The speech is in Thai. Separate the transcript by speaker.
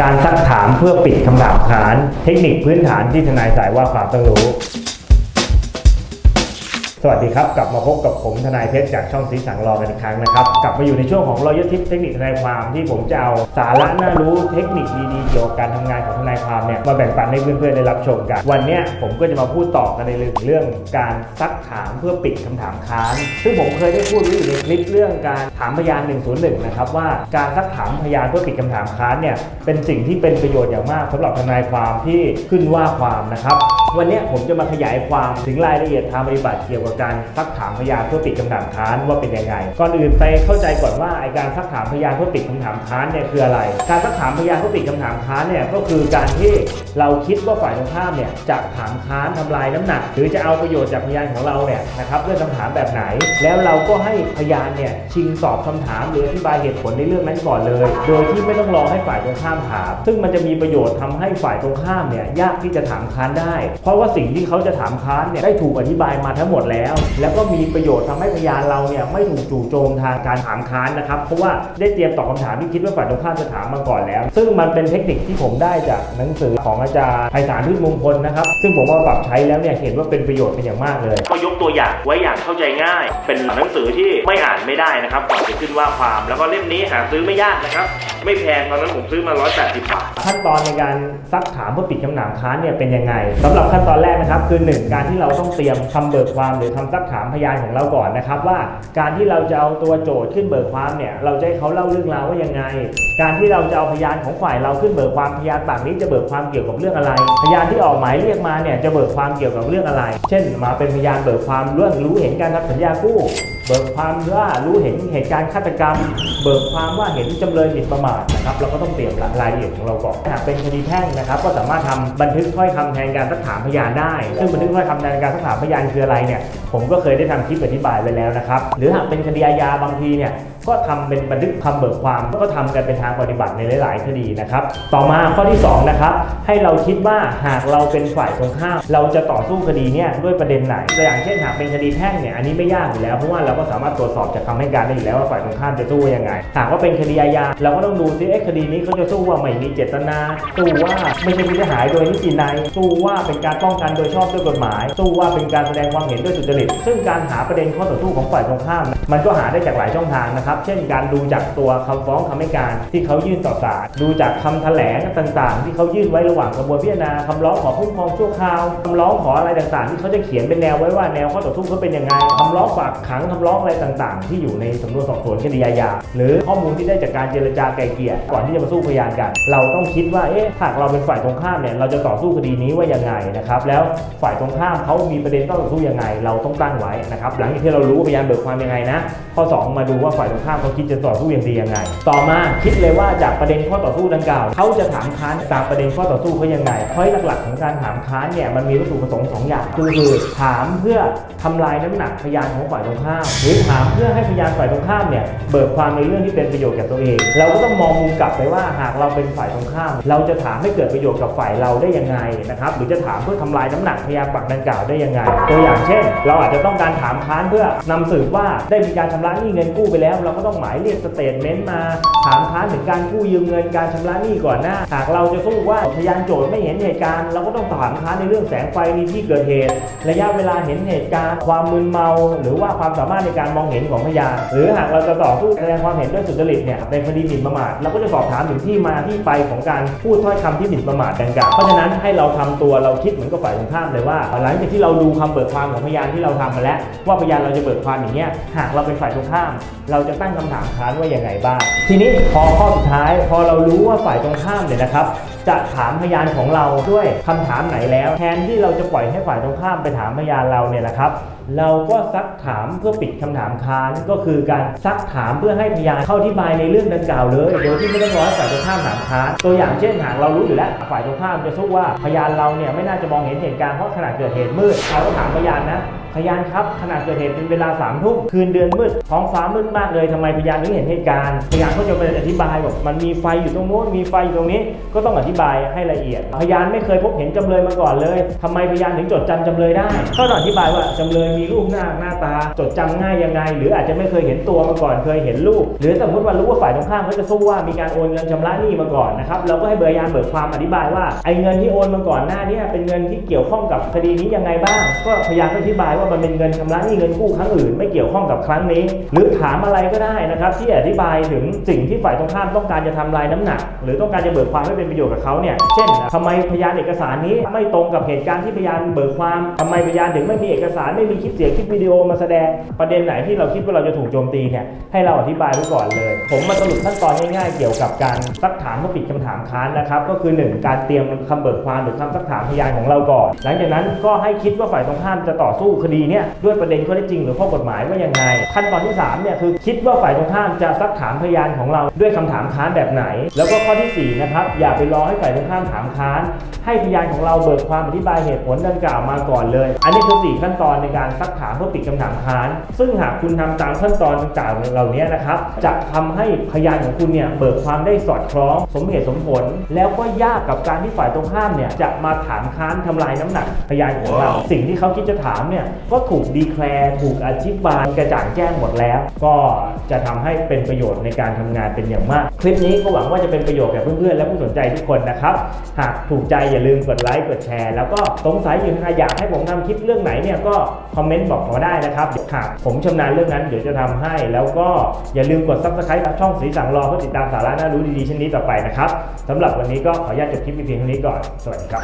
Speaker 1: การซักถามเพื่อปิดคำถามฐาน เทคนิคพื้นฐานที่ทนายสายว่าความต้องรู้ สวัสดีครับ กลับมาพบกับผมทนายเพชรจากช่องสีสังรอกันอีกครั้งนะครับ กลับมาอยู่ในช่วงของรอยทิปเทคนิคทนายความที่ผมจะเอาสาระน่ารู้เทคนิคดีๆเกี่ยวกับการทำงานของทนายความเนี่ยมาแบ่งปันให้เพื่อนๆได้รับชมกัน วันนี้ผมก็จะมาพูดต่อกันในเรื่องเรื่องการซักถามเพื่อปิดคำถามค้าน ซึ่งผมเคยได้พูดไว้อยู่ในคลิปเรื่องการถามพยาน 101 นะครับว่าการซักถามพยานเพื่อปิดคำถามค้านเนี่ยเป็นสิ่งที่เป็นประโยชน์อย่างมากสำหรับทนายความที่ขึ้นว่าความนะครับ วันนี้ผมจะมาขยายความถึงรายละเอียดทางปฏิบัติเกี่ยวกับการซักถามพยานเพื่อปิดคำถามค้านว่าเป็นยังไง ก่อนอื่นไปเข้าใจก่อนว่าไอการซักถามพยานเพื่อปิดคำถามค้านเนี่ยคืออะไร การซักถามพยานเพื่อปิดคำถามค้านเนี่ยก็คือการที่เราคิดว่าฝ่ายตรงข้ามเนี่ยจะถามค้านทำลายน้ำหนัก หรือจะเอาประโยชน์จากพยานของเราเนี่ยนะครับด้วยคำถามแบบไหน แล้วเราก็ให้พยานเนี่ยชิงตอบคำถามหรืออธิบายเหตุผลในเรื่องนั้นก่อนเลย โดยที่ไม่ต้องรอให้ฝ่ายตรงข้ามถาม ซึ่งมันจะมีประโยชน์ทำให้ฝ่ายตรงข้ามเนี่ยยากที่จะถามค้านได้ เพราะว่าสิ่งที่เขาจะถามค้านเนี่ยได้ถูกอธิบายมาทั้งหมดแล้วแล้วก็มีประโยชน์ทำให้พยานเราเนี่ยไม่ถูกจู่โจมทางการถามค้านนะครับ เพราะว่าได้เตรียมตอบคำถามที่คิดว่าฝ่ายตรงข้ามจะถามมาก่อนแล้ว ซึ่งมันเป็นเทคนิคที่ผมได้จากหนังสือของอาจารย์ไพศาลพืชมงคลนะครับ ซึ่งผมว่าปรับใช้แล้วเนี่ยเห็นว่าเป็นประโยชน์เป็นอย่างมากเลยก็ยกตัวอย่างไว้อย่างเข้าใจง่าย เป็นหนังสือที่ไม่อ่านไม่ได้นะครับก่อนจะขึ้นว่าความ แล้วก็เล่มนี้หาซื้อไม่ยากนะครับ ไม่แพงตอนนั้นผมซื้อมา 180 บาท ขั้นตอนในการซักถามเพื่อปิดคำถามค้านเนี่ยเป็นยังไงสำหรับขั้นตอนแรกนะครับคือ 1 การที่เราต้องเตรียมคำเบิกความหรือคำซักถามพยานของเราก่อนนะครับ ว่าการที่เราจะเอาตัวโจทย์ขึ้นเบิกความเนี่ยเราจะให้เขาเล่าเรื่องราวว่ายังไง การที่เราจะเอาพยานของฝ่ายเราขึ้นเบิกความพยานปากนี้จะเบิกความเกี่ยวกับเรื่องอะไร พยานที่ออกหมายเรียกมาเนี่ยจะเบิกความเกี่ยวกับเรื่องอะไร เช่น มาเป็นพยานเบิกความเรื่องรู้เห็นการทำสัญญากู้เบิกความว่ารู้เห็นเหตุการณ์ฆาตกรรม เบิกความว่าเห็นจำเลยหมิ่นประมาทนะครับเราก็ต้องเตรียมรายละเอียดของเราก่อนหากเป็นคดีแพ่งนะครับ ก็สามารถทำบันทึกถ้อยคำแทนการสักถามพยานได้ ซึ่งบันทึกถ้อยคำแทนการสักถามพยานคืออะไรเนี่ยผมก็เคยได้ทำคลิปอธิบายไว้แล้วนะครับหรือหากเป็นคดีอาญาบางทีเนี่ยก็ทำเป็นบันทึกคำเบิกความก็ทำกันเป็นทางปฏิบัติในหลาย ๆ คดีนะครับ ต่อมาข้อที่สองนะครับให้เราคิดว่าหากเราเป็นฝ่ายตรงข้ามเราจะต่อสู้คดีเนี่ยด้วยประเด็นไหนตัวอย่างเช่นหากเป็นคดีแพ่งเนี่ยอันนี้ไม่ยากอยู่แล้วเพราะว่าเราก็สามารถตรวจสอบจากคำให้การได้อยู่แล้วว่าฝ่ายตรงข้ามจะสู้ยังไงหากว่าเป็นคดีอาญาเราก็ต้องดูซิเอ๊ะคดีนี้เขาจะสู้ว่าไม่มีเจตนาสู้ว่าไม่ใช่ผู้เสียหายโดยนิตินัยสู้ว่าเป็นการป้องกันโดยชอบด้วยกฎหมายสู้ว่าเป็นการแสดงความเห็นด้วยสุจริตซึ่งการหาประเด็นข้อต่อสู้ของฝ่ายตรงข้าม มันก็หาได้จากหลายช่องทางนะครับ เช่นการดูจากตัวคำฟ้องคำให้การที่เขายื่นต่อศาลดูจากคำแถลงต่างๆ ที่เขายื่นไว้ระหว่างกระบวนพิจารณาคำร้องขอคุ้มครองชั่วคราวคำร้องขออะไรต่างๆ ที่เขาจะเขียนเป็นแนวไว้ว่าแนวข้อต่อสู้เขาเป็นยังไงคำร้องฝากขังคำร้องอะไรต่างๆ ที่อยู่ในสำนวนสอบสวนคดีอาญาหรือข้อมูลที่ได้จากการเจรจาไกลเกลี่ยก่อนที่จะมาสู้พยานกัน เราต้องคิดว่าเอ๊ะหากเราเป็นฝ่ายตรงข้ามเนี่ยเราจะต่อสู้คดีนี้ว่ายังไงนะครับแล้วฝ่ายตรงข้ามเขามีประเด็นต้องต่อสู้ยังไง เราต้องตั้งไว้นะครับหลังจากที่เรารู้พยานเบิกความยังไงนะข้อ 2 มาดูว่าฝ่ายตรงข้ามเขาคิดจะต่อสู้อย่างดียังไง ต่อมาคิดเลยว่าจากประเด็นข้อต่อสู้ดังกล่าวเขาจะถามค้านตามประเด็นข้อต่อสู้เขายังไงเพราะหลักๆของการถามค้านเนี่ยมันมีวัตถุประสงค์สองอย่างคือคือถามเพื่อทำลายน้ำหนักพยานของฝ่ายตรงข้ามหรือถามเพื่อให้พยานฝ่ายตรงข้ามเนี่ยเบิกความในเรื่องที่เป็นประโยชน์แก่ตัวเอง เราก็ต้องมองมุมกลับไปว่าหากเราเป็นฝ่ายตรงข้าม เราจะถามให้เกิดประโยชน์กับฝ่ายเราได้ยังไงนะครับหรือจะถามเพื่อทำลายน้ำหนักพยานปากดังกล่าวได้ยังไง ตัวอย่างเช่น เราอาจจะต้องการถามค้านเพื่อนำสืบว่าได้มีการชำระหนี้เงินกู้ไปแล้ว เราก็ต้องหมายเรียกสเตทเมนต์มาถามค้านถึงการกู้ยืมเงินการชำระหนี้ก่อนหน้า หากเราจะสู้ว่าพยานโจทย์ไม่เห็นเหตุการณ์เราก็ต้องถามค้านในเรื่องแสงไฟในที่เกิดเหตุ ระยะเวลาเห็นเหตุการณ์ ความมึนเมา หรือว่าความสามารถในการมองเห็นของพยานหรือหากเราจะต่อสู้แสดงความเห็นด้วยสุจริตเนี่ยเป็นคดีหมิ่นประมาทเราก็จะสอบถามถึงที่มาที่ไปของการพูดถ้อยคำที่หมิ่นประมาทดังกล่าวเพราะฉะนั้นให้เราทำตัวเราคิดเหมือนกับฝ่ายตรงข้ามเลยว่า หลังจากที่เราดูคำเบิกความของพยานที่เราทำมาแล้ว ว่าพยานเราจะเบิกความอย่างเงี้ยหากเราเป็นฝ่ายตรงข้าม เราจะตั้งคำถามค้านว่ายังไงบ้าง ทีนี้พอข้อสุดท้าย พอเรารู้ว่าฝ่ายตรงข้ามเนี่ยนะครับ จะถามพยานของเราด้วยคำถามไหนแล้ว แทนที่เราจะปล่อยให้ฝ่ายตรงข้ามไปถามพยานเราเนี่ยนะครับ เราก็ซักถามเพื่อปิดคำถามค้านก็คือการซักถามเพื่อให้พยานเข้าอธิบายในเรื่องดังกล่าวเลยโดยที่ไม่ต้องรอให้ฝ่ายตรงข้ามถามค้านตัวอย่างเช่นหากเรารู้อยู่แล้วฝ่ายตรงข้ามจะสู้ว่าพยานเราเนี่ยไม่น่าจะมองเห็นเหตุการณ์เพราะขณะเกิดเหตุมืดเราก็ถามพยานนะ พยานครับขณะเกิดเหตุเป็นเวลาสามทุ่มคืนเดือนมืดท้องฟ้ามืดมากเลยทำไมพยานถึงเห็นเหตุการณ์พยานก็จะไปอธิบายบอกมันมีไฟอยู่ตรงโน้นมีไฟอยู่ตรงนี้ก็ต้องอธิบายให้ละเอียด พยานไม่เคยพบเห็นจำเลยมาก่อนเลยทำไมพยานถึงจดจำจำเลยได้ก็ต้องอธิบายว่าจำเลยมีรูปหน้าหน้าตา จดจำง่ายยังไง หรืออาจจะไม่เคยเห็นตัวมาก่อนเคยเห็นรูป หรือสมมติว่ารู้ว่าฝ่ายตรงข้ามเขาจะสู้ว่ามีการโอนเงินชำระหนี้มาก่อนนะครับเราก็ให้พยายามเบิกความอธิบายว่าไอ้เงินที่โอนมาก่อนหน้านี้เป็นเงินที่เกี่ยวข้องกับคดีนี้ยังไงบ้าง ก็พยายามอธิบายว่ามันเป็นเงินชำระหนี้เงินกู้ครั้งอื่น ไม่เกี่ยวข้องกับครั้งนี้ หรือถามอะไรก็ได้นะครับ ที่อธิบายถึงสิ่งที่ฝ่ายตรงข้ามต้องการจะทำลายน้ำหนัก หรือต้องการจะเบิกความให้เป็นประโยชน์กับเขาเนี่ยเช่นทำไมพยานเอกสารนี้ไม่ตรงกับเหตุการณ์ที่พยานเบิกความทำไมพยานถึงไม่มีเอกสารไม่มีคลิปเสียงคลิปวิดีโอมาแสดงประเด็นไหนที่เราคิดว่าเราจะถูกโจมตีเนี่ยให้เราอธิบายไว้ก่อนเลย ผมมาสรุปขั้นตอนง่ายๆเกี่ยวกับการซักถามเพื่อปิดคำถามค้านนะครับก็คือ 1 การเตรียมคำเบิกความหรือคำซักถามพยานของเราก่อน หลังจากนั้นก็ให้คิดว่าฝ่ายตรงข้ามจะต่อสู้คดีเนี่ยด้วยประเด็นข้อเท็จจริงหรือข้อกฎหมายว่ายังไง ขั้นตอนที่3เนี่ยคือคิดว่าฝ่ายตรงข้ามจะซักถามพยานของเราด้วยคำถามค้านแบบไหน แล้วก็ข้อที่สี่นะครับอย่าไปรอให้ฝ่ายตรงข้ามถามค้าน ให้พยานของเราเบิกความอธิบายเหตุผลดังกล่าวมาก่อนเลย อันนี้คือสี่ขั้นตอนในการซักถามเพื่อปิดคำถามค้าน ซึ่งหากคุณทำตามขั้นตอนต่างๆเหล่านี้นะครับจะทำให้พยานของคุณเนี่ยเบิกความได้สอดคล้อง สมเหตุสมผล แล้วก็ยากกับการที่ฝ่ายตรงข้ามเนี่ยจะมาถามค้านทำลายน้ำหนักพยานของเรา สิ่งที่เขาคิดจะถามเนี่ยก็ถูกดีแคลร์ถูกอธิบายกระจ่างแจ้งหมดแล้ว ก็จะทำให้เป็นประโยชน์ในการทำงานเป็นอย่างมาก คลิปนี้ก็หวังว่าจะเป็นประโยชน์แก่เพื่อนๆ และผู้สนใจทุกคนนะครับ หากถูกใจอย่าลืมกดไลค์กดแชร์ แล้วก็สงสัยอยู่ใครอยากให้ผมทำคลิปเรื่องไหนเนี่ยก็คอมเมนต์บอกมาได้นะครับหากผมชำนาญเรื่องนั้นเดี๋ยวจะทำให้ แล้วก็อย่าลืมกด subscribe ช่องสีสังรอเพื่อติดตามสาระน่ารู้ดีๆเช่นนี้ต่อไปนะครับสำหรับวันนี้ก็ขออนุญาตจบคลิปเพียงเท่านี้ก่อน สวัสดีครับ